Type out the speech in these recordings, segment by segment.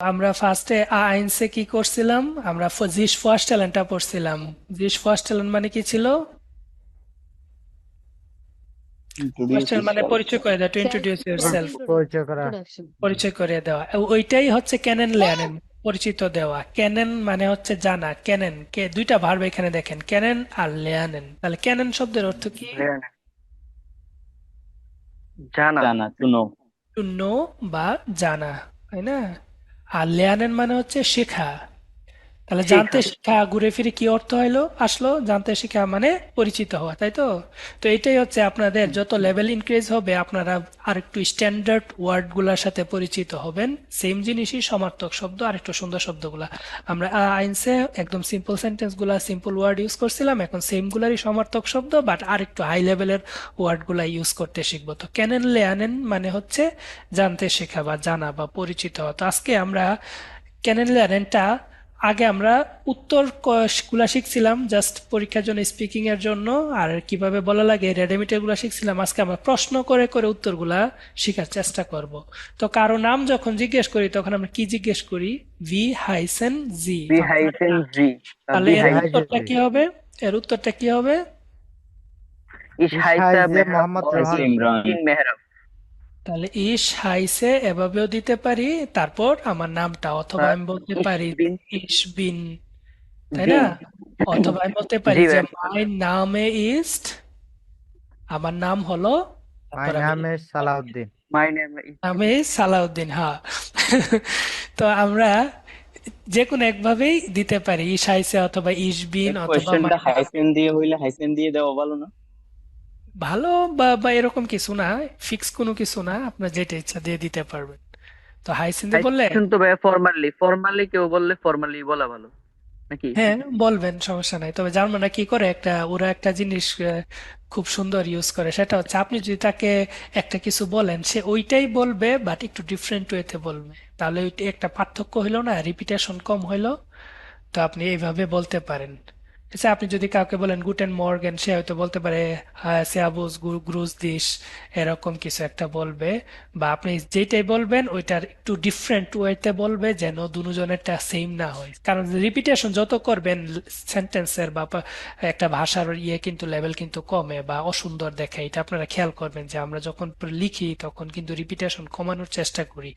আমরা ফার্স্টে আইনসে কি করছিলাম? আমরা জিস ফার্স্টেলেনটা পড়ছিলাম। জিস ফার্স্টেলেন মানে কি ছিল? মানে পরিচয় করে দেওয়া টু ইন্ট্রোডিউস ইউরসেলফ পরিচয় করা। পরিচয় করে দেওয়া। ওইটাই হচ্ছে ক্যানেন লেয়ানেন পরিচিত দেওয়া। ক্যানেন মানে হচ্ছে জানা। ক্যানেন কে দুইটা ভার্ব এখানে দেখেন। ক্যানেন আর লেয়ানেন তাহলে ক্যানেন শব্দের অর্থ কি? জানা। জানা টু নো টু নো বা জানা তাই না? আর লেয়ানেন মানে হচ্ছে শেখা। তাহলে জানতে শেখা ঘুরে ফিরে কি অর্থ হইল আসলো জানতে শেখা মানে পরিচিত হওয়া তাই তো? তো এটাই হচ্ছে আপনাদের যত লেভেল ইনক্রিজ হবে আপনারা আরেকটু স্ট্যান্ডার্ড ওয়ার্ডগুলার সাথে পরিচিত হবেন। সেম জিনিসই সমার্থক শব্দ আর একটু সুন্দর শব্দগুলা। আমরা আইনসে একদম সিম্পল সেন্টেন্সগুলা সিম্পল ওয়ার্ড ইউজ করছিলাম এখন সেম গুলারই সমার্থক শব্দ বাট আর একটু হাই লেভেলের ওয়ার্ডগুলা ইউজ করতে শিখব। তো ক্যানেন লেয়ানেন মানে হচ্ছে জানতে শেখা বা জানা বা পরিচিত হওয়া। তো আজকে আমরা ক্যানেন লেয়ানেনটা আগে আমরা উত্তরগুলা শিখছিলাম জাস্ট পরীক্ষার জন্য স্পিকিং এর জন্য আর কীভাবে বলা লাগে রেডিমিটারগুলা শিখছিলাম। আজকে আমরা প্রশ্ন করে করে উত্তরগুলা শেখার চেষ্টা করব। তো কারও নাম যখন জিজ্ঞেস করি তখন আমরা কি জিজ্ঞেস করি? ভি হাইসেন জি বি হাইফেন জি তাহলে এর উত্তরটা কি হবে? এর উত্তরটা কি হবে? ইস হাইসা মোহাম্মদ ইমরান মেহরাব তাহলে ইস হাইসে এভাবেও দিতে পারি। তারপর আমার নামটা অথবা আমি বলতে পারি বিন। ইস বিন তাই না? অথবা আমি বলতে পারি যে। মাই নামে ইস্ট আমার নাম হলো মাই নাম ইজ সালাউদ্দিন। মাই নেম আমি সালাউদ্দিন হ্যাঁ। তো আমরা যে কোনো একভাবেই দিতে পারি ইস হাইসে অথবা ইস বিন অথবা কোয়েশ্চেনটা হাইফেন দিয়ে হইলে হাইফেন দিয়ে দেওয়া ভালো না। ভালো বা বা এরকম কিছু না ফিক্স কোনো কিছু না আপনার যেটা ইচ্ছা দিয়ে দিতে পারবেন। তো হাইসেন দিয়ে বললে শুনতো ভাই ফরমালি ফরমালি কেউ বললে ফরমালি বলা ভালো নাকি? হ্যাঁ বলবেন সমস্যা নাই। তবে জার্মানরা কি করে একটা ওরা একটা জিনিস খুব সুন্দর ইউজ করে সেটা হচ্ছে আপনি যদি তাকে একটা কিছু বলেন সে ওইটাই বলবে বাট একটু ডিফারেন্ট ওয়েতে বলবে। তাহলে ওইটা একটা পার্থক্য হইল না রিপিটেশন কম হইল তো আপনি এইভাবে বলতে পারেন। আচ্ছা আপনি যদি কাউকে বলেন গুটেন মর্গেন সে হয়তো বলতে পারে সেয়াবুস গ্রুজ দিস এরকম কিছু একটা বলবে। বা আপনি যেটাই বলবেন, ওইটার একটু ডিফারেন্ট ওয়েতে বলবে, যেন দুজনেরটা সেম না হয়। কারণ রিপিটেশন যত করবেন সেন্টেন্সের বা একটা ভাষার ইয়ে কিন্তু লেভেল কিন্তু কমে বা অসুন্দর দেখে। এটা আপনারা খেয়াল করবেন যে আমরা যখন লিখি, তখন কিন্তু রিপিটেশন কমানোর চেষ্টা করি।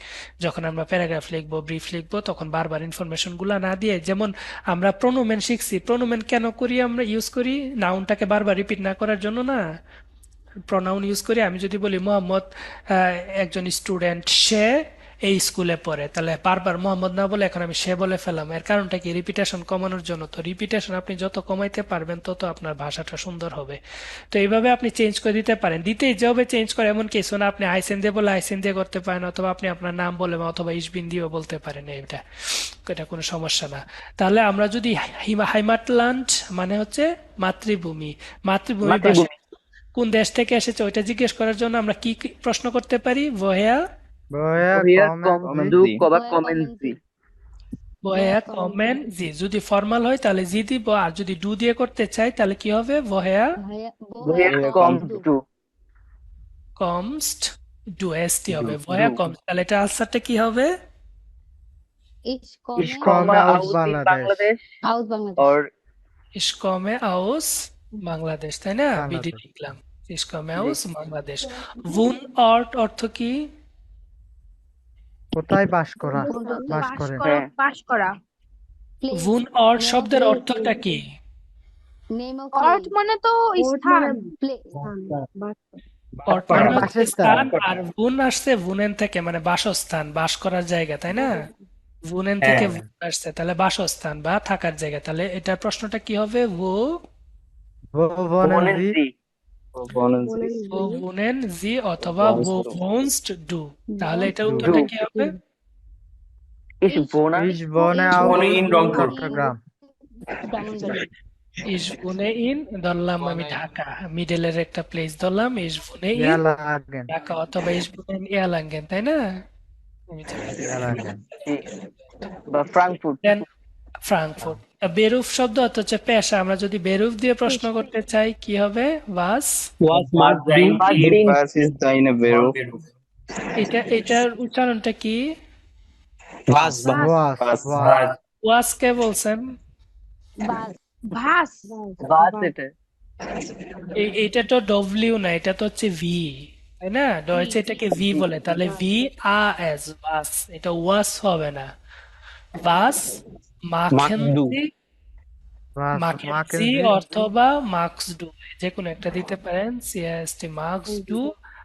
যখন আমরা প্যারাগ্রাফ লিখব ব্রিফ লিখব, তখন বারবার ইনফরমেশনগুলা না দিয়ে, যেমন আমরা প্রোনোমেন শিখছি প্রোনোমেন কেন করি আমরা? ইউজ করি? নাউনটাকে বারবার রিপিট না করার জন্য না? প্রনাউন ইউজ করি। আমি যদি বলি, মোহাম্মদ একজন স্টুডেন্ট সে এই স্কুলে পড়ে। তাহলে বারবার মোহাম্মদ না বলে এখন আমি সে বলে ফেলাম এর কারণটা কি? রিপিটেশন কমানোর জন্য তো। রিপিটেশন আপনি যত কমাইতে পারবেন তত আপনার ভাষাটা সুন্দর হবে। তো এইভাবে আপনি চেঞ্জ করে দিতে পারেন। দিতেই যেভাবে চেঞ্জ করে এমন কিছু না আপনি আইসেন দিয়ে বলে আইসেন দিয়ে করতে পারেন অথবা আপনি আপনার নাম বলে অথবা ইসবিন দিয়েও বলতে পারেন এটা এটা কোনো সমস্যা না। তাহলে আমরা যদি হিমা হাইমাটল্যান্ড মানে হচ্ছে মাতৃভূমি। মাতৃভূমি। কোন দেশ থেকে এসেছে? ওইটা জিজ্ঞেস করার জন্য আমরা কি কি প্রশ্ন করতে পারি? ভয়া যদি ফর্মাল হয় তাহলে জি দিব আর যদি ডু দিয়ে করতে চাই তাহলে কি হবে? টু কমস্ট ডু এস টি হবে do. কমস্ট তাহলে এটা আনসারটা কি হবে ইসকমে আউস বাংলাদেশ তাই না বিডি। লিখলাম ইসকমে আউস বাংলাদেশ ভুন অর্ট অর্থ কি কোথায় বাস করা? বাস করা বাস করা। ভুন অর্ট Name of শব্দের অর্থটা কি? অর্থ মানে তো স্থান। মানে বাসস্থান। স্থান আর ভুন আসছে ভুনেন থেকে মানে বাসস্থান বাস করার জায়গা তাই না? ভুনেন থেকে হ্যাঁ। আসছে তাহলে বাসস্থান বা থাকার জায়গা। তাহলে এটার প্রশ্নটা কি হবে? ও ভুবনেন জি অথবা ডু তাহলে Du. উত্তরটা কি হবে? বনে. চট্টগ্রাম ইন ধরলাম আমি ঢাকা। মিডলের একটা প্লেস ধরলাম। ইস ভুনে ইন ঢাকা অথবা ইয়ালাঙ্গেন তাই না? আমি তো- বা ফ্রাঙ্কফুর্ট ফ্রাঙ্কফুর্ট বেরুফ শব্দ অর্থ হচ্ছে পেশা। আমরা যদি বেরুফ দিয়ে প্রশ্ন করতে চাই কি হবে? Beruf? এটা এটার উচ্চারণটা কি? ওয়াস কে বলছেন? ভাস বাস এটা। তো ডব্লিউ না এটা তো হচ্ছে ভি তাই না? ডয়েচে এটাকে ভি বলে তাহলে ভি আ এস বাস এটা ওয়াস হবে না। বাস মাখেনজি মাখেনজি মাকেনজি অথবা মার্কস ডু যে কোনো একটা দিতে পারেন সিএসটি মার্কস ডু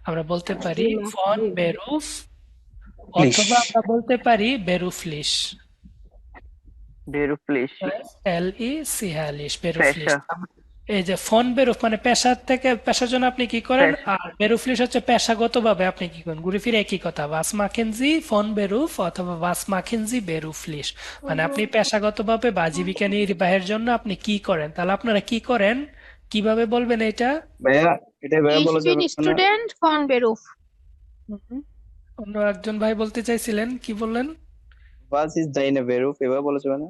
আমরা বলতে পারি ফন বেরুফ। অথবা আমরা বলতে পারি বেরুফলিশ বেরুফলিশ এল ই সিহালিশ বেরুফলিশ পেশা এই যে ফন বেরুফ মানে পেশার থেকে পেশার জন্য আপনি কি করেন? আর বেরুফলিশ হচ্ছে পেশাগত ভাবে আপনি কি করেন? ঘুরে ফিরে একই কথা ভাস মাকেনজি ফন বেরুফ অথবা ভাস মাকেনজি বেরুফলিশ মানে আপনি পেশাগত ভাবে বা জীবিকা নির্বাহের জন্য আপনি কি করেন? তাহলে আপনারা কি করেন? কীভাবে বলবেন এটা? ভাইয়া এটা ভাইয়া বলা যাবে bin না Student von Beruf. অন্য একজন ভাই বলতে চাইছিলেন কি বললেন? বাস ইজ যাইনে বেরুফ এভাবে বলা যাবে না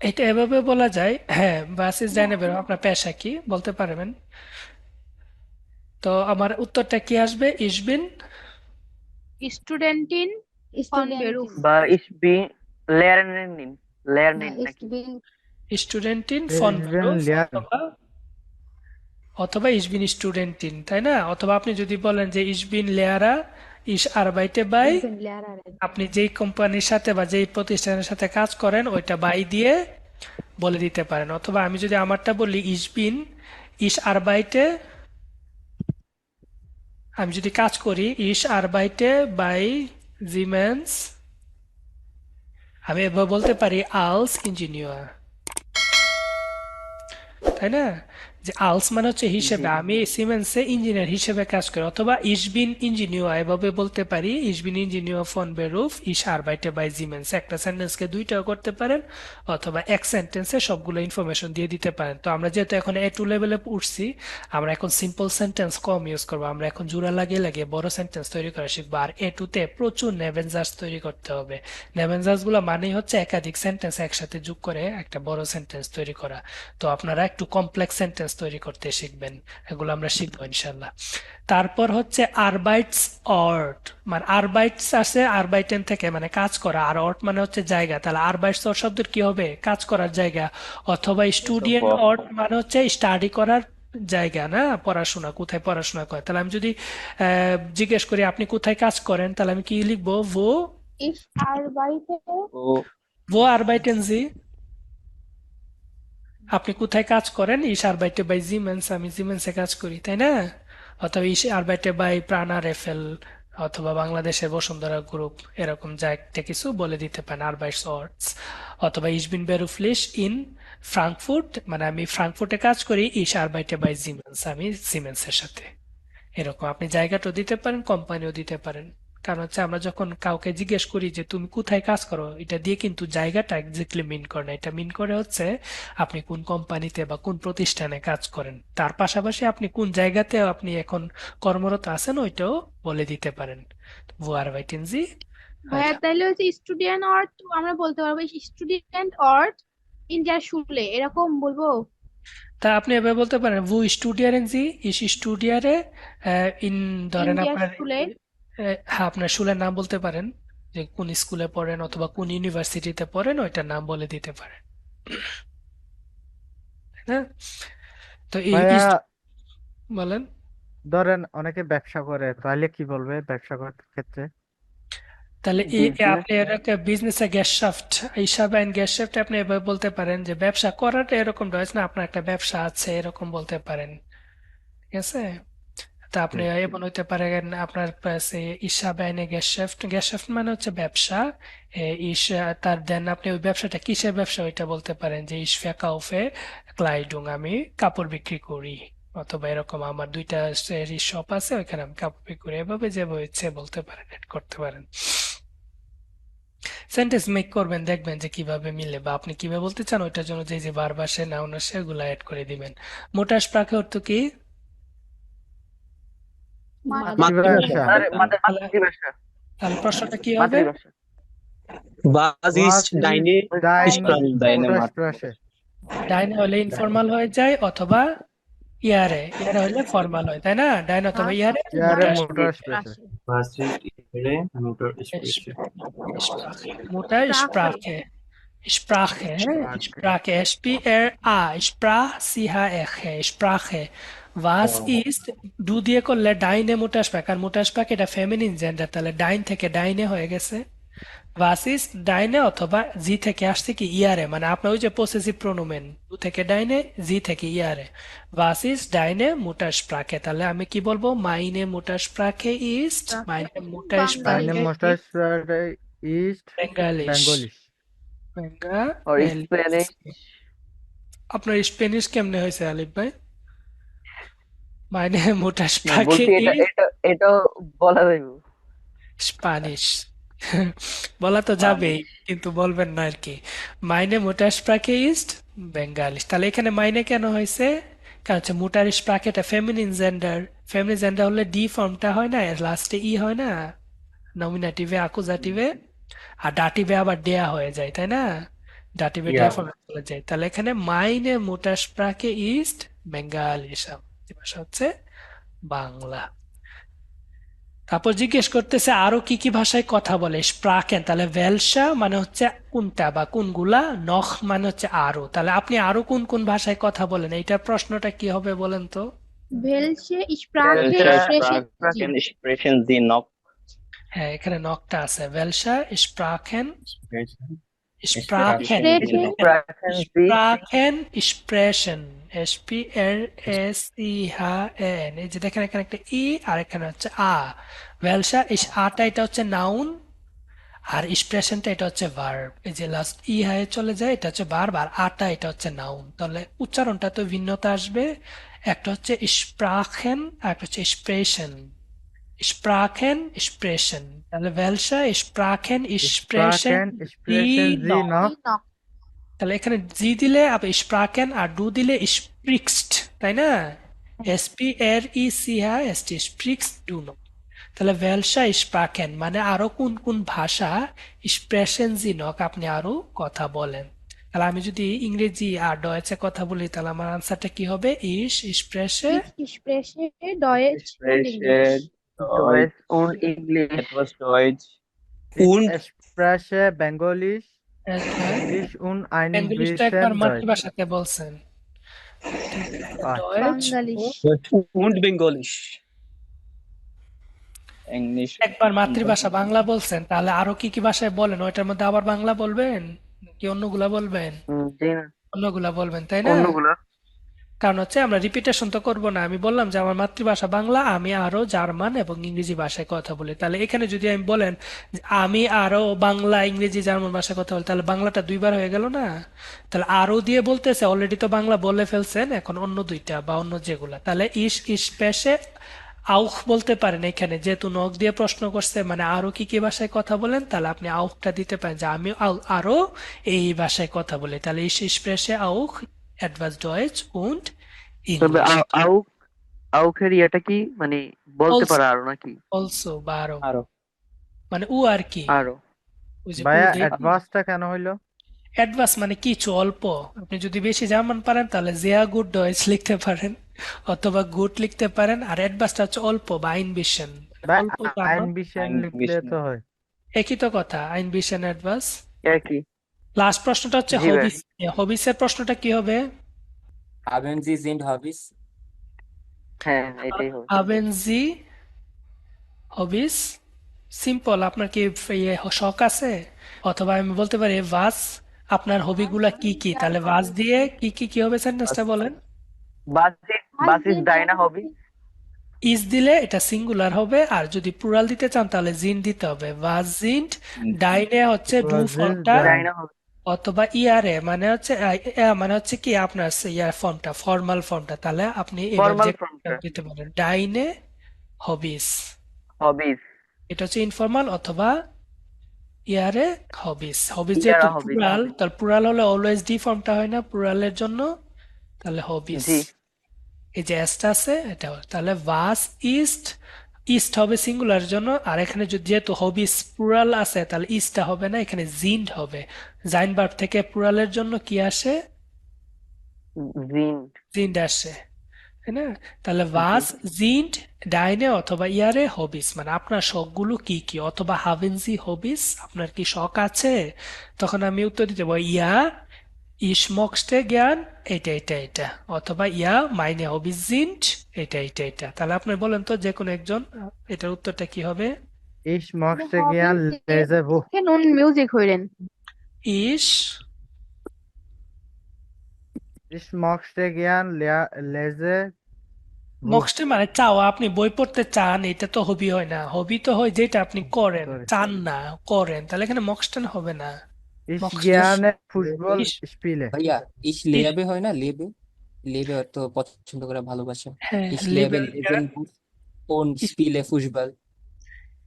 এটা এভাবে বলা যায় হ্যাঁ বাসিস জানে বেরো আপনার পেশা কি বলতে পারবেন? তো আমার উত্তরটা কি আসবে? ইসবিন? von Beruf. বা ইস বি লেয়ারেন নিন লেয়ারেন নাকি? স্টুডেন্টিন ফন bin Lehrer. অথবা অথবা ইসবিন স্টুডেন্টিন তাই না? অথবা আপনি যদি বলেন যে ইসবিন লেয়ারা ইস আরবাইটে বাই। আপনি যেই কোম্পানির সাথে বা যেই প্রতিষ্ঠানের সাথে কাজ করেন ওইটা বাই দিয়ে বলে দিতে পারেন। অথবা আমি যদি আমারটা বলি ইসবিন ইস আরবাইটে আমি যদি কাজ করি ইস আরবাইটে বাই জিমেন্স আমি এভাবে বলতে পারি আলস ইঞ্জিনিয়ার। তাই না? যে আলস মানে হচ্ছে হিসেবে আমি সিমেন্সে ইঞ্জিনিয়ার হিসেবে কাজ করি। অথবা ইসবিন ইঞ্জিনিয়ার এভাবে বলতে পারি। ইসবিন ইঞ্জিনিয়ার ফন বেরুফ ইস আরবাইটে বাই জিমেন্স একটা সেন্টেন্সকে দুইটাও করতে পারেন অথবা এক সেন্টেন্সে সবগুলো ইনফরমেশন দিয়ে দিতে পারেন। তো আমরা যেহেতু এখন এ টু লেভেলে উঠছি আমরা এখন সিম্পল সেন্টেন্স কম ইউজ করব। আমরা এখন জোড়া লাগিয়ে লাগিয়ে বড় সেন্টেন্স তৈরি করা শিখব। আর এ টুতে প্রচুর নেভেনজার্স তৈরি করতে হবে। নেভেনজার্সগুলো মানেই হচ্ছে একাধিক সেন্টেন্স একসাথে যোগ করে একটা বড় সেন্টেন্স তৈরি করা। তো আপনারা একটু কমপ্লেক্স সেন্টেন্স তৈরি করতে শিখবেন এগুলো আমরা শিখব ইনশাল্লাহ তারপর হচ্ছে আরবাইটস অর্ট মানে আরবাইটস আছে আরবাইটেন থেকে মানে কাজ করা আর অর্ট মানে হচ্ছে জায়গা। তাহলে আরবাইটস অর্ট শব্দের কি হবে? কাজ করার জায়গা অথবা স্টুডিয়েন্ট অর্ট মানে হচ্ছে স্টাডি করার জায়গা না? পড়াশোনা কোথায় পড়াশোনা করে। তাহলে আমি যদি আহ, জিজ্ঞেস করি আপনি কোথায় কাজ করেন তাহলে আমি কি লিখব? ভো arbeite ও ভো আরবাইটেন জি আপনি কোথায় কাজ করেন? ইস আরবাইটে বাই জিমেন্স আমি জিমেন্সে কাজ করি, তাই না? অথবা ইস আরবাইটে বাই প্রাণা রেফেল অথবা বাংলাদেশের বসুন্ধরা গ্রুপ এরকম যা একটা কিছু বলে দিতে পারেন আরবাইটস অর্টস অথবা ইস বিন বেরুফলিশ ইন ফ্রাঙ্কফুর্ট মানে আমি ফ্রাঙ্কফুর্টে কাজ করি, ইস আরবাইটে বাই জিমেন্স আমি জিমেন্সের সাথে। এরকম আপনি জায়গাটাও দিতে পারেন কোম্পানিও দিতে পারেন। কারণ হচ্ছে আমরা যখন কাউকে জিজ্ঞেস করি যে তুমি কোথায় কাজ করো? এটা দিয়ে কিন্তু জায়গাটা এক্স্যাক্টলি মিন করে না। এটা মিন করে হচ্ছে আপনি কোন কোম্পানিতে বা কোন প্রতিষ্ঠানে কাজ করেন। তার পাশাপাশি আপনি কোন জায়গাতে আপনি এখন কর্মরত আছেন ওইটাও বলে দিতে পারেন। arbeiten Sie ভাইয়া তাহলে হচ্ছে স্টুডেন্ট অর্ট আমরা বলতে পারব স্টুডেন্ট অর্ট ইন der Schule এরকম বলব? তা আপনি এভাবে বলতে পারেন ভু studieren Sie ich studiere äh, in ধরেন আপনার হ্যাঁ আপনার স্কুলের নাম বলতে পারেন যে কোন স্কুলে পড়েন অথবা কোন ইউনিভার্সিটিতে পড়েন ওইটার নাম বলে দিতে পারেন। না? তো এই বলেন। ধরেন অনেকে ব্যবসা করে তাহলে কি বলবে ব্যবসা করার ক্ষেত্রে? তাহলে এই. আপনি এটাকে বিজনেসে গেস্টাফট হিসাবে আইন গেস্টাফট আপনি এভাবে বলতে পারেন যে ব্যবসা করাটা এরকম রয়েছে না আপনার একটা ব্যবসা আছে এরকম বলতে পারেন। ঠিক আছে? তা আপনি এমন হইতে পারেন আপনার কাছে হিসাবে আইনে গেস্টাফট গেস্টাফট মানে হচ্ছে ব্যবসা। ইস তার দেন আপনি ওই ব্যবসাটা কিসের ব্যবসা ওইটা বলতে পারেন যে ইস ফেকাউফে ক্লাইডুং আমি কাপড় বিক্রি করি। অথবা এরকম আমার দুইটা শপ আছে ওইখানে আমি কাপড় বিক্রি করি। এভাবে যেভাবে ইচ্ছে বলতে পারেন এড করতে পারেন। সেন্টেন্স মেক করবেন দেখবেন যে কীভাবে মিলে বা আপনি কীভাবে বলতে চান ওইটার জন্য যে যে বারবার সে নাউন আসে এগুলো অ্যাড করে দিবেন। মোটাস স্প্রাকে অর্থ কি? মাতৃভাষা মাতৃভাষা তাহলে প্রশ্নটা কি হবে ডাইনে? ডাইনে হলে ইনফর্মাল হয়ে যায় অথবা ইয়ারে ইয়ারে হলে ফর্মাল হয় তাই না ডাইন অথবা ইয়ারে Ihre মোটা Muttersprache. Muttersprache. বাস ইজ Sprache. Mutter Sprache. Sprache, hä? Sprache. S-P-R-A. Sprach, Was ist, du দিয়ে করলে ডাইনে মুটাসপাক আর মুটাসপাক এটা ফেমিনিন জেন্ডার তাহলে ডাইন থেকে ডাইনে হয়ে গেছে। Was ist ডাইনে অথবা জি থেকে আসছে কি ইয়ারে মানে আপনার ওই যে পসেসিভ প্রোনোমেন দু থেকে ডাইনে জি থেকে ইয়ারে was ist ডাইনে মুটাসপ্রাকে তাহলে আমি কি বলব? মাইনে মুটাসপ্রাকে ist মাইনে Meine মুটাসপ্রাকে Muttersprache ist বেঙ্গালিশ Bengalisch. Or বেঙ্গালিশ Spanish. আপনার স্প্যানিশ কেমনে হয়েছে আলিফ ভাই? মাইনে না, মুটাসপ্রাকে এটা বলা যাবে স্প্যানিশ। বলা তো যাবেই কিন্তু বলবেন না আর কি। মাইনে মুটাসপ্রাকে ইস্ট বেঙ্গালিশ। তাহলে এখানে মাইনে কেন হয়েছে? কারণ হচ্ছে মুটার স্প্রাকে এটা ফেমিনিন জেন্ডার ফেমিনিন জেন্ডার হলে ডি ফর্মটা হয় না লাস্টে ই হয় না। নমিনেটিভে আকুজাটিভে আর ডাটিভে আবার দেয়া হয়ে যায় তাই না? ডাটিভে দেয়া ফর্মে চলে যায়। তাহলে এখানে মাইনে মুটাসপ্রাকে ইস্ট বেঙ্গালিশ। ভাষা হচ্ছে বাংলা। তারপর জিজ্ঞেস করতেছে আরও কি কি ভাষায় কথা বলে? স্প্রাকেন তাহলে ভেলসা মানে হচ্ছে কোনটা বা কোনগুলা? নখ মানে হচ্ছে আরও। তাহলে আপনি আরও কোন কোন ভাষায় কথা বলেন? এইটার প্রশ্নটা কি হবে বলেন তো? হ্যাঁ এখানে নখটা আছে। ভেলসা স্প্রাকেন Sprachen. স্প্রাকেন স্প্রেশন এস পি এর এস ই হা এন এই যে দেখেন এখানে একটা ই আর এখানে হচ্ছে আ ভেলসা ইস আটা এটা হচ্ছে নাউন আর এক্সপ্রেশনটা এটা হচ্ছে ভার্ব এই যে লাস্ট ই হায়ে চলে যায় এটা হচ্ছে ভার্ব আর আটা এটা হচ্ছে নাউন তাহলে উচ্চারণটা তো ভিন্নতা আসবে। একটা হচ্ছে স্প্রাখেন আর একটা হচ্ছে এক্সপ্রেশন স্প্রাখেন এক্সপ্রেশন তাহলে ভেলসা Sprachen sprechen. Sie noch. noch? noch. তাহলে এখানে জি দিলে আবার স্প্রাকেন আর ডু দিলে স্প্রিক্সড তাই না এস পি এর ই সি হা এস টি স্প্রিক্স ডু নো তাহলে ভেলসা স্প্রাকেন মানে আরও কোন কোন ভাষা স্প্রেশন জি নক আপনি আরও কথা বলেন তাহলে আমি যদি ইংরেজি আর ডয়েচে কথা বলি তাহলে আমার আনসারটা কি হবে is স্প্রেশে Ich spreche Deutsch und Englisch. Sprechen Deutsch und spreche Bengalisch, Englisch und ein bisschen একবার Deutsch. বলছেন আচ্ছা। Und Bengalisch. একবার মাতৃভাষা বাংলা বলছেন তাহলে আরও কি কি ভাষায় বলেন ওইটার মধ্যে আবার বাংলা বলবেন কি অন্যগুলা বলবেন হুম, জি না অন্যগুলা বলবেন তাই না অন্যগুলো কারণ হচ্ছে আমরা রিপিটেশন তো করব না। আমি বললাম যে আমার মাতৃভাষা বাংলা, আমি আরও জার্মান এবং ইংরেজি ভাষায় কথা বলি। তাহলে এখানে যদি আমি বলেন আমি আরও বাংলা, ইংরেজি, জার্মান ভাষায় কথা বলি, তাহলে বাংলাটা দুইবার হয়ে গেল না? তাহলে আরও দিয়ে বলতেছে অলরেডি তো বাংলা বলে ফেলছেন, এখন অন্য দুইটা বা অন্য যেগুলা। তাহলে ইস ইস, পেশে আউখ বলতে পারেন এখানে, যেহেতু নখ দিয়ে প্রশ্ন করছে মানে আরও কি কি ভাষায় কথা বলেন, তাহলে আপনি আউখটা দিতে পারেন যে আমি আরও এই ভাষায় কথা বলি। তাহলে ইস স্প্রেশে আউখ etwas Deutsch und তবে আউ- কি মানে বলতে Also. পারো আরও নাকি? also বা আরও। মানে উ আর কি? আরও। ওই যে ভাইয়া অ্যাডভান্সটা কেন হইল? অ্যাডভান্স মানে কিছু অল্প। আপনি যদি বেশি জার্মান পারেন তাহলে জেয়া গুড ডয়েচ লিখতে পারেন অথবা গুড লিখতে পারেন আর অ্যাডভান্সটা হচ্ছে অল্প বা আইন বিশেন ভাই অল্প জার্মান আইন বিশেন লিখলে তো হয়। একই তো কথা আইন বিশেন অ্যাডভান্স একই। লাস্ট প্রশ্নটা হচ্ছে জি ভাই। হবিস। হবিসের প্রশ্নটা কি হবে? Haben Sie sind Hobbys? হ্যাঁ এটাই হবে। Haben হবিস সিম্পল আপনার কি ইয়ে শখ আছে? অথবা আমি বলতে পারি ভাস আপনার হবিগুলা কি কি? তাহলে ভাস দিয়ে কি কি কি হবে সেন্টেন্সটা বলেন? বাসিস বাসিস ডাইনা হবে। ইজ দিলে এটা সিঙ্গুলার হবে। আর যদি প্লুরাল দিতে চান তাহলে জিন দিতে হবে। ভাস জিন্ট ডাইনে হচ্ছে ডু ফর্মটা? ডাইনা হবে। অথবা ইয়ারে মানে হচ্ছে মানে হচ্ছে কি আপনার ইয়ার ফর্মটা ফর্মাল ফর্মটা তাহলে আপনি ফর্মাল ফর্মটা দিতে পারেন। ডাইনে হবিস হবিস এটা হচ্ছে ইনফর্মাল অথবা ইয়ারে হবিস হবিস যেহেতু প্লুরাল তাহলে প্লুরাল হলে অলওয়েজ ডি ফর্মটা হয় না প্লুরালের জন্য তাহলে হবিস এই যে এসটা আছে এটা তাহলে ভাস ইস্ট ইস্ট হবে সিঙ্গুলার জন্য আর এখানে যদি যেহেতু হবিস প্লুরাল আছে তাহলে ইস্টটা হবে না এখানে জিন্ড হবে। জাইন ভার্ব থেকে প্লুরালের জন্য কি আসে? জিন্ড। আসে তাই না? তাহলে sind deine অথবা ইয়ারে হবিস মানে আপনার শখগুলো কি কি? অথবা হবিস আপনার কি শখ আছে? তখন আমি উত্তর দিতে পারি ইয়া möchte gern এটা এটা এটা। অথবা ইয়া meine Hobbys sind এটা এটা এটা। তাহলে আপনি বলেন তো যে কোনো একজন এটার উত্তরটা কি হবে? Ich möchte Hobbys gern nun hören. Ich möchte gern le- lese মোক্সটে মানে চাওয়া আপনি বই পড়তে চান এটা তো হবি হয় না। হবি তো হয় যেটা আপনি করেন. চান না করেন তাহলে এখানে মোক্সটেন হবে না। Gerne Fußball spiele. ভাইয়া ইস লেবে হয় না? লেবে লেবে অর্থ পছন্দ করা ভালোবাসা। হ্যাঁ ইস লেবে লেবেন und spiele Fußball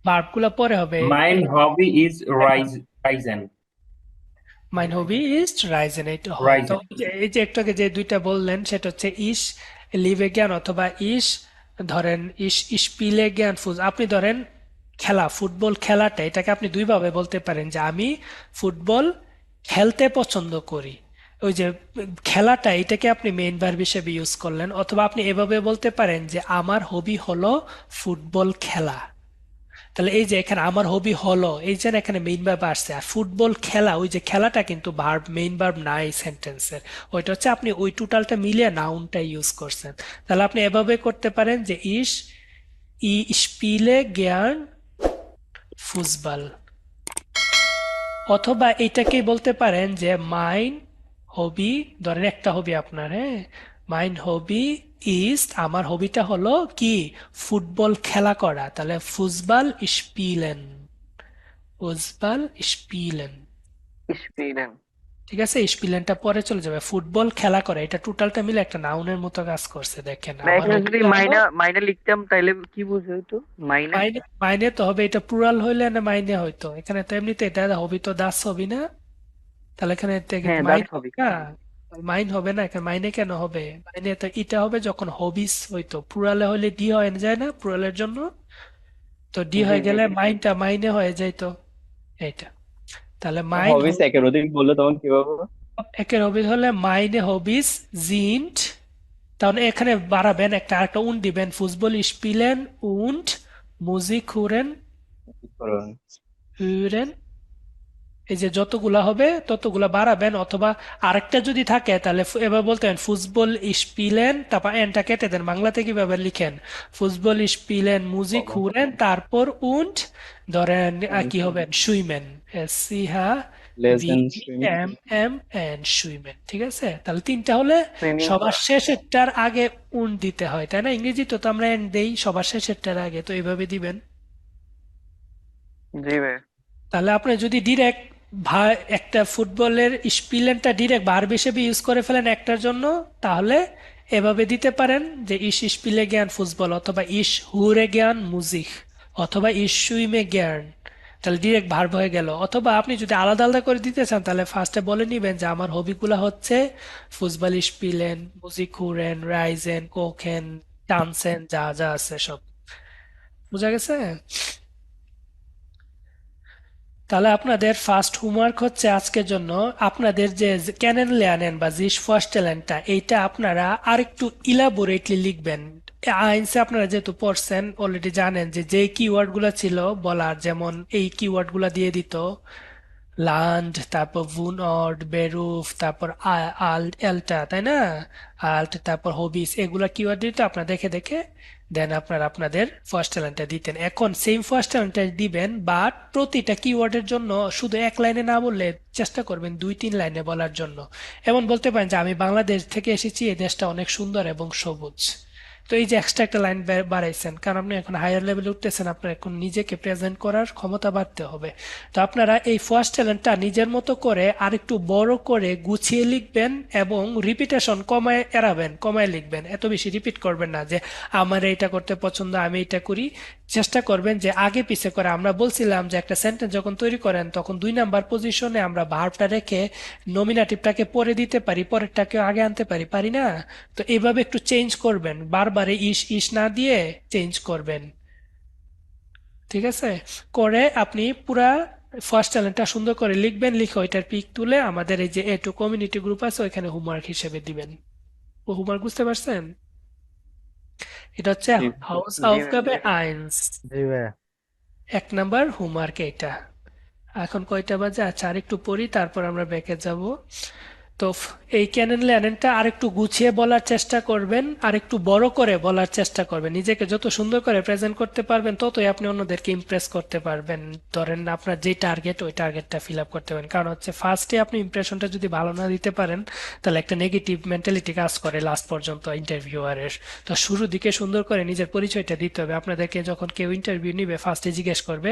ভার্বগুলো পরে হবে। Mein Hobby is rise, Ryzen. মাইন হবি ইজ রাইজেন এটা হয় তো এই যে একটু আগে যে দুইটা বললেন সেটা হচ্ছে ইস লিভে জ্ঞান অথবা ইস ধরেন ইস ইস্পিলে জ্ঞান ফুজ আপনি ধরেন খেলা ফুটবল খেলাটা এটাকে আপনি দুইভাবে বলতে পারেন যে আমি ফুটবল খেলতে পছন্দ করি। ওই যে খেলাটা এটাকে আপনি মেইন ভার্ব হিসেবে ইউজ করলেন অথবা আপনি এভাবে বলতে পারেন যে আমার হবি হলো ফুটবল খেলা। তাহলে এই যে এখানে আমার হবি হলো, এই যে এখানে মেইন ভার্ব আসছে, আর ফুটবল খেলা, ওই যে খেলাটা কিন্তু ভার্ব মেইন ভার্ব নাই সেন্টেন্সের ওইটা হচ্ছে আপনি ওই টোটালটা মিলিয়ে নাউনটা ইউজ করছেন। তাহলে আপনি এভাবে করতে পারেন যে ইস, ই স্পিলে জ্ঞান ফুসবল অথবা এটাকেই বলতে পারেন যে মাইন হবি ধরেন একটা হবি আপনার হ্যাঁ? মাইন হবি ইজ আমার হবিটা হলো কি? ফুটবল খেলা করা। তাহলে ফুটবল স্পিলেন ফুটবল স্পিলেন স্পিলেন ঠিক আছে? স্পিলেনটা পরে চলে যাবে। ফুটবল খেলা করা। এটা টোটালটা মিলে একটা নাউনের মতো কাজ করছে দেখেন। যদি মাইনা মাইনা লিখতাম তাইলে কি বুঝে হইতো? মাইনা? মাইনে তো হবে এটা প্লুরাল হইলে না মাইনে হইতো? এখানে তো এমনিতে এটা হবি তো দাস হবি না? তাহলে এখানে থেকে হ্যাঁ মাইন দাস হবি। মাইন হবে না এখানে মাইনে কেন হবে? মাইনে তো এটা হবে যখন হবিস হইতো। প্লুরালে হলে ডি হয়ে যায় না? প্লুরালের জন্য? তো ডি হয়ে গেলে মাইনটা মাইনে হয়ে যাইতো। এইটা। তাহলে মাইন হবিস একের অধিক বললে তখন কীভাবে হবে? একের হবিস হলে মাইনে হবিস জিন্ট। তাহলে এখানে বাড়াবেন একটা আরেকটা উন দিবেন। ফুটবল স্পিলেন উন্ড মুজিক হুরেন করুন। এই যে যতগুলা হবে ততগুলা বাড়াবেন অথবা আরেকটা যদি থাকে তাহলে এবার বলতে পারেন ফুটবল স্পিলেন তারপর এনটা কেটে দেন বাংলাতে কীভাবে লিখেন? ফুটবল স্পিলেন মুজিক হুরেন তারপর উন্ড ধরেন কি হবেন? সুইমেন এস সি হা Lesen, ভি swimming. এম এম এন সুইমেন ঠিক আছে? তাহলে তিনটা হলে সবার শেষেরটার আগে উন দিতে হয় তাই না? ইংরেজিতে তো আমরা এন দেই সবার শেষেরটার আগে তো এইভাবে দিবেন। জি ভাই। তাহলে আপনি যদি ডিরেক্ট একটা ফুটবলের স্পিলেনটা ডিরেক্ট ভার্ব হিসেবে ইউজ করে ফেলেন একটার জন্য, তাহলে এভাবে দিতে পারেন যে ইস স্পিলে জ্ঞান ফুটবল অথবা ইস হুরে জ্ঞান মুজিক অথবা ইস সুইমে জ্ঞান তাহলে ডিরেক্ট ভার্ব হয়ে গেল। অথবা, আপনি যদি আলাদা আলাদা করে দিতে চান, তাহলে ফার্স্টে বলে নিবেন যে, আমার হবিগুলো হচ্ছে ফুটবল, স্পিলেন মুজিক হুরেন, রাইজেন কোখেন টানসেন, যা যা আছে সব। বুঝা গেছে? তাহলে আপনাদের ফার্স্ট হোমওয়ার্ক হচ্ছে আজকের জন্য। আপনাদের যে ক্যানেন লেয়ানেন বা জিস ফার্স্টেলেনটা এইটা আপনারা আরেকটু ইলাবোরেটলি লিখবেন। আইনসে আপনারা যেহেতু পড়ছেন অলরেডি জানেন যে যে কিওয়ার্ডগুলো ছিল বলার, যেমন এই কিওয়ার্ডগুলা দিয়ে দিত। লান্ড তারপর ভুনঅর্ড বেরুফ তারপর আল্ট এলটা তাই না? আল্ট তারপর হবিস এগুলা কিওয়ার্ড দিত। আপনারা দেখে দেখে দেন আপনার আপনাদের ফার্স্ট ট্যালেন্টটা দিতেন। এখন সেম ফার্স্ট ট্যালেন্টটা দিবেন বাট প্রতিটা কিওয়ার্ডের জন্য শুধু এক লাইনে না বললে চেষ্টা করবেন দুই, তিন লাইনে বলার জন্য। এমন বলতে পারেন যে, আমি বাংলাদেশ থেকে এসেছি, এই দেশটা অনেক সুন্দর এবং সবুজ। তো এই যে এক্সট্রা একটা লাইন বাড়াইছেন, কারণ আপনি এখন হায়ার লেভেলে উঠতেছেন, আপনার এখন নিজেকে প্রেজেন্ট করার ক্ষমতা বাড়তে হবে। তো আপনারা এই ফার্স্ট ট্যালেন্টটা নিজের মতো করে আরেকটু বড় করে গুছিয়ে লিখবেন এবং রিপিটেশন কমায় এড়াবেন, কমায় লিখবেন। এত বেশি রিপিট করবেন না যে, আমার এইটা করতে পছন্দ, আমি এটা করি। চেষ্টা করবেন যে আগে পিছে করে, আমরা বলছিলাম যে একটা সেন্টেন্স যখন তৈরি করেন, তখন দুই নাম্বার পজিশনে আমরা ভার্বটা রেখে নমিনাটিভটাকে পরে দিতে পারি, পরেরটাকে আগে আনতে পারি পারি না? তো এইভাবে একটু চেঞ্জ করবেন, বারবারে ইস ইস না দিয়ে চেঞ্জ করবেন। ঠিক আছে? করে আপনি পুরা ফার্স্ট ট্যালেন্টটা সুন্দর করে লিখবেন লিখে ওইটার পিক তুলে আমাদের এই যে এ টু কমিউনিটি গ্রুপ আছে ওইখানে হোমওয়ার্ক হিসেবে দিবেন। ও হোমওয়ার্ক বুঝতে পারছেন? এটা হচ্ছে হাউস জি আউফগাবে আইনস এক নাম্বার হোমওয়ার্ক এটা। এখন কয়টা বাজে? আচ্ছা আরেকটু পড়ি তারপর আমরা ব্যাকে যাব। তো এই ক্যানেন ল্যানেনটা আরেকটু গুছিয়ে বলার চেষ্টা করবেন আর একটু বড় করে বলার চেষ্টা করবেন। নিজেকে যত সুন্দর করে প্রেজেন্ট করতে পারবেন, ততই আপনি অন্যদেরকে ইমপ্রেস করতে পারবেন। ধরেন আপনার যে টার্গেট ওই টার্গেটটা ফিল আপ করতে পারেন। কারণ হচ্ছে ফার্স্টে আপনি ইমপ্রেশনটা যদি ভালো না দিতে পারেন, তাহলে একটা নেগেটিভ মেন্টালিটি কাজ করে লাস্ট পর্যন্ত ইন্টারভিউয়ারের তো শুরু দিকে সুন্দর করে নিজের পরিচয়টা দিতে হবে। আপনাদেরকে যখন কেউ ইন্টারভিউ নিবে ফার্স্টে জিজ্ঞেস করবে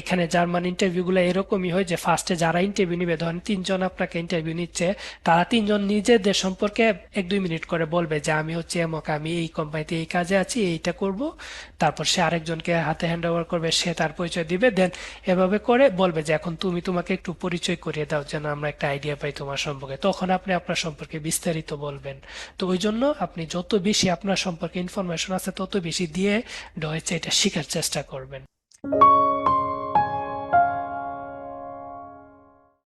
এখানে জার্মান ইন্টারভিউগুলো এরকমই হয় যে ফার্স্টে যারা ইন্টারভিউ নিবে, ধরেন তিনজন আপনাকে ইন্টারভিউ নিচ্ছে তারা তিনজন নিজেদের সম্পর্কে এক দুই মিনিট করে বলবে যে, আমি হচ্ছে এমক, আমি এই কোম্পানিতে এই কাজে আছি, এইটা করব। তারপর সে আরেকজনকে হাতে হ্যান্ড ওভার করবে, সে তার পরিচয় দিবে দেন এভাবে করে বলবে যে, এখন তুমি তোমাকে একটু পরিচয় করিয়ে দাও, যেন আমরা একটা আইডিয়া পাই তোমার সম্পর্কে। তখন আপনি আপনার সম্পর্কে বিস্তারিত বলবেন। তো ওই জন্য আপনি যত বেশি আপনার সম্পর্কে ইনফরমেশন আছে, তত বেশি দিয়ে ডয়েছে এটা শেখার চেষ্টা করবেন।